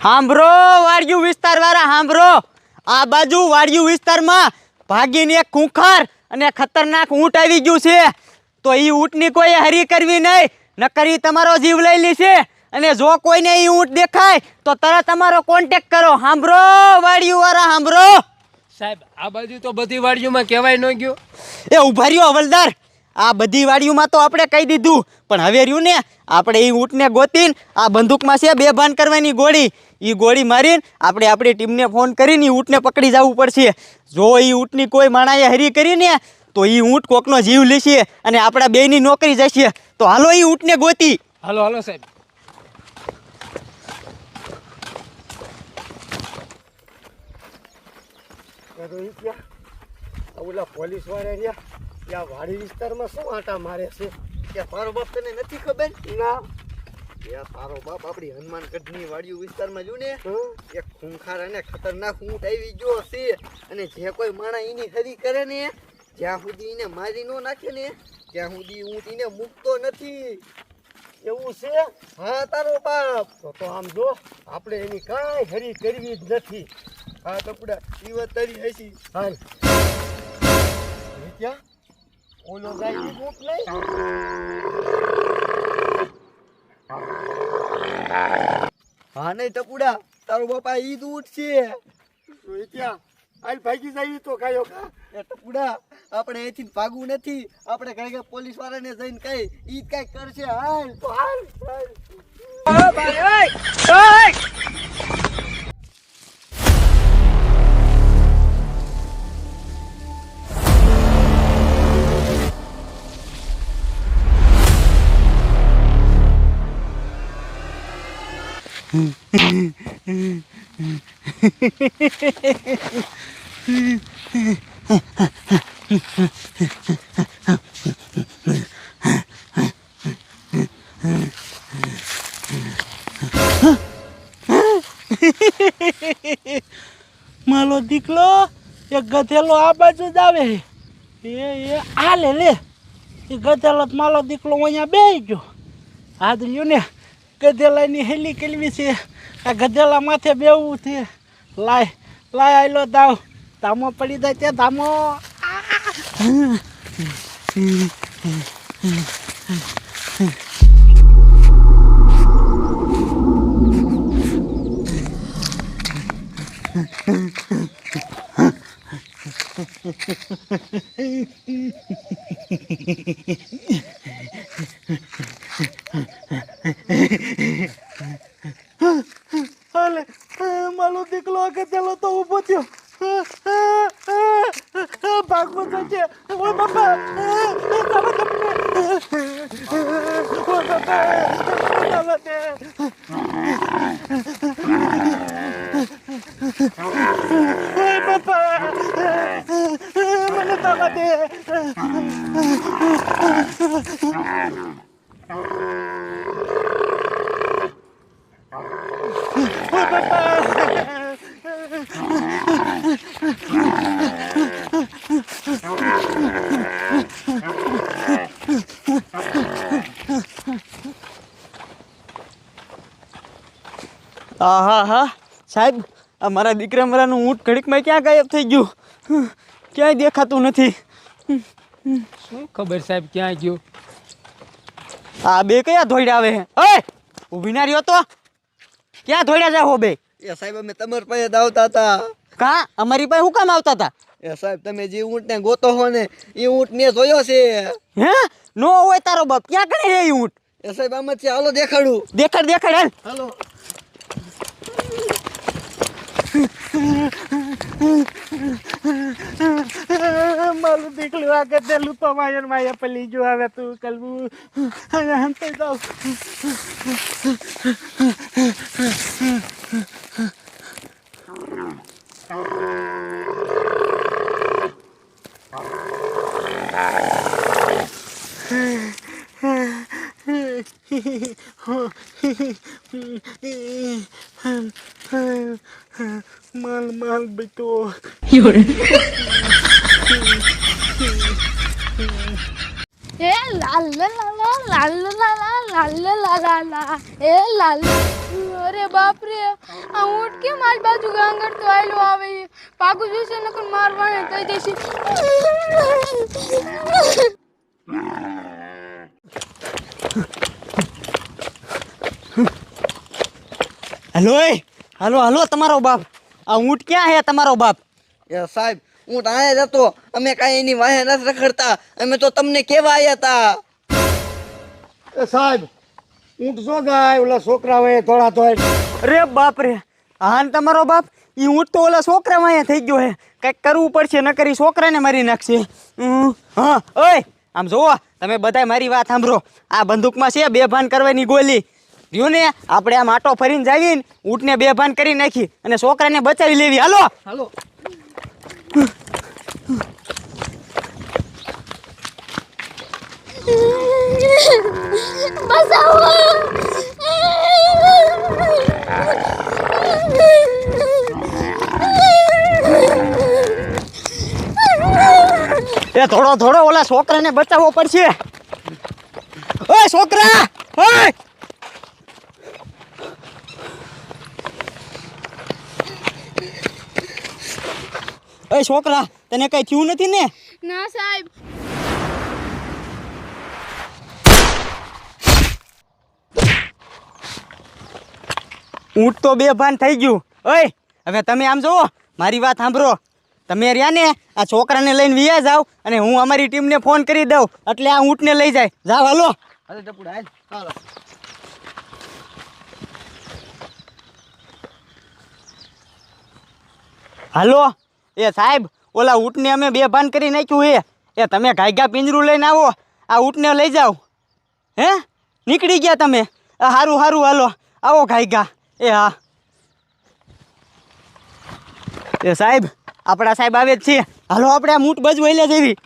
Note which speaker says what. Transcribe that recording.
Speaker 1: હાંભળો વાડિયું વિસ્તાર વાળા હાંભળો આ બાજુ વાડિયું વિસ્તારમાં ભાગીને એક ખૂંખાર અને ખતરનાક ઊંટ આવી ગયું છે. તો એ ઊંટની કોઈ હરી કરવી નહીં. નકર એ તમારો જીવ લઈ લેશે. અને જો કોઈને એ ઊંટ દેખાય તો તરત તમારો કોન્ટેક કરો. હાંભળો વાડિયું વાળા હાંભળો
Speaker 2: સાહેબ આ બાજુ તો બધી વાડીઓમાં કહેવાય ન ગયો.
Speaker 1: એ ઊભા રહ્યો હવલદાર. આ બધી વાડીઓમાં તો આપણે કહી દીધું. પણ હવે રહ્યું ને આપણે એ ઊંટને ગોતીને આ બંદૂકમાં છે બે ભાન કરવાની ગોળી. એ ગોળી મારીને આપણે આપણી ટીમને ફોન કરીને એ ઊંટને પકડી જવું પડશે. જો એ ઊંટની કોઈ માણાએ હરી કરીને તો એ ઊંટ કોકનો જીવ લેશે અને આપણા બેયની નોકરી જશે. તો હાલો એ ઊંટને ગોતી.
Speaker 2: હાલો હાલો સાહેબ.
Speaker 3: ઓલા પોલીસવાળા રહ્યા ત્યાં વાડી વિસ્તારમાં શું આટા મારે છે? કે તારો બાપ તને નથી ખબર? ના. ત્યાં તારો બાપ આપણી હનુમાનગઢની વાડિયું વિસ્તારમાં જો ને એક ખૂંખાર અને ખતરનાક ઊંટ આવી ગયો છે. અને જે કોઈ માણસ એની હરી કરે ને જ્યાં સુધી એને મારી ન નાખે ને ત્યાં સુધી ઊંટ એને મૂકતો નથી. એવું છે? હા તારો બાપ. તો તો આમ જો આપણે એની કાંઈ હરી કરવી જ નથી. હા કપડા ઈ વાત તારી હસી. હાલ. વિદ્યા ઓલો ગાય ઊંટ નહીં? હા નહીં ટપુડા તારો બાપા ઈ દૂધ છે. વિદ્યા હાલ ભાગી જાય તો કાયો કા. એ ટપુડા આપણે અહીંથી ભાગવું નથી. આપણે કઈ કઈ પોલીસ વાળાને જઈને કઈ ઈ કઈ કરશે. હાલ. તો હાલ હાલ.
Speaker 4: મારો દીકલો એક ગધેલો આ બાજુ જ આવે એ એ આ લે લે એ ગધેલો તો મારો દીકલો અહીંયા બેહી ગયો હાથ લ્યો ને ગધેલાની હેલી કેલવી છે. આ ગધેલા માથે બેવું છે. લાય લાય આયલો દાવ. ધામો પડી જાય તે ધામો. હાલે મારો દીકલો આ ગધેલો તો ઊભો થયો ભાગવો છે ઓ બાપા ચાલો તમને ઓ બાપા ચાલો તે ઓય બાપા મને તાવા દે ઓય બાપા
Speaker 1: હા હા સાહેબ આ મારા દીકરા મારાનું ઊંટ ઘડીકમાં ક્યાં ગાયબ થઈ ગયું? ક્યાંય દેખાતું નથી.
Speaker 2: શું ખબર સાહેબ ક્યાં ગયો?
Speaker 1: આ બે કયા ધોઈડા આવે ઓય! ઊભી ના રહ્યો તો? ક્યાં ધોઈડા જાવ બે?
Speaker 3: એ સાહેબ અમે તમાર પાસે જ આવતા હતા.
Speaker 1: કા? અમારી પાસે હું કામ આવતા હતા?
Speaker 3: એ સાહેબ તમે જે ઊંટને ગોતો હો ને એ ઊંટ મેં જોયો છે.
Speaker 1: હે? નો હોય તારો બાપ. ક્યાં કરે હે એ ઊંટ?
Speaker 3: એ સાહેબ આમાં છે હાલો દેખાડું.
Speaker 1: દેખાડ દેખાડ હાલ.
Speaker 3: હાલો.
Speaker 4: મારું દીકલું આ ગધેલું તો માયર માયા પલી જો આવે તું કલવું હમ તો જાઉં. માલ માલ બેટો
Speaker 5: એ લાલ લા લા લા લાલ લા લા લાલ લા લા લા એ લાલ અરે બાપ રે આ ઊંટ કેમ આજ બાજુ ગાંગર તો આયલો આવે છે? પાકું જોશે નકર મારવાને કહી દેશે
Speaker 1: હલો એ. હલો હાલો તમારો બાપ. આ ઊંટ ક્યાં હે તમારો બાપ?
Speaker 6: એ સાહેબ હું તો આયા જ હતો. અમે કાંઈ એની વાહે નથી રખડતા. અમે તો તમને કેવા આવ્યા હતા
Speaker 3: એ સાહેબ ઊંટ જો ગાય ઓલા છોકરા હોય થોડા તો
Speaker 1: અરે બાપ રે. હા ને તમારો બાપ? એ ઊંટ તો ઓલા છોકરા અહીંયા થઈ ગયો હે. કંઈક કરવું પડશે ન કરી છોકરાને મારી નાખશે. હા ઓય આમ જોવો તમે બધાય મારી વાત સાંભળો. આ બંદૂકમાં છે બે ભાન કરવાની ગોલી. રહ્યું ને આપણે આમ આટો ફરીને જાવીને ઊંટને બેભાન કરી નાખી અને છોકરાને બચાવી લેવી. હાલો.
Speaker 6: હાલો.
Speaker 1: એ થોડો થોડો ઓલા છોકરાને બચાવવો પડશે. ઓય છોકરા ઓય. ઓય છોકરા તને કઈ થયું નથી ને?
Speaker 5: ના સાહેબ.
Speaker 1: ઊંટ તો બેભાન થઈ ગયું. ઓય હવે તમે આમ જુઓ મારી વાત સાંભળો. તમે રહ્યા ને આ છોકરાને લઈને વિયા જાવ અને હું અમારી ટીમને ફોન કરી દઉં. એટલે આ ઊંટને લઈ જાય. જાવ હાલો.
Speaker 6: હાલો ટપુડા હાલ. હાલો.
Speaker 1: હાલો. એ સાહેબ, ઓલા ઊંટને અમે બે ભાન કરી નાખ્યું એ એ તમે ઘાયગા પિંજરું લઈને આવો, આ ઊંટને લઈ જાઓ. હે? નીકળી ગયા તમે. સારું હારું હાલો. આવો ઘાયગા એ હા. એ સાહેબ, આપણા સાહેબ આવે જ છે. હાલો, આપણે આ મૂટ બાજુ વહેલા જેવી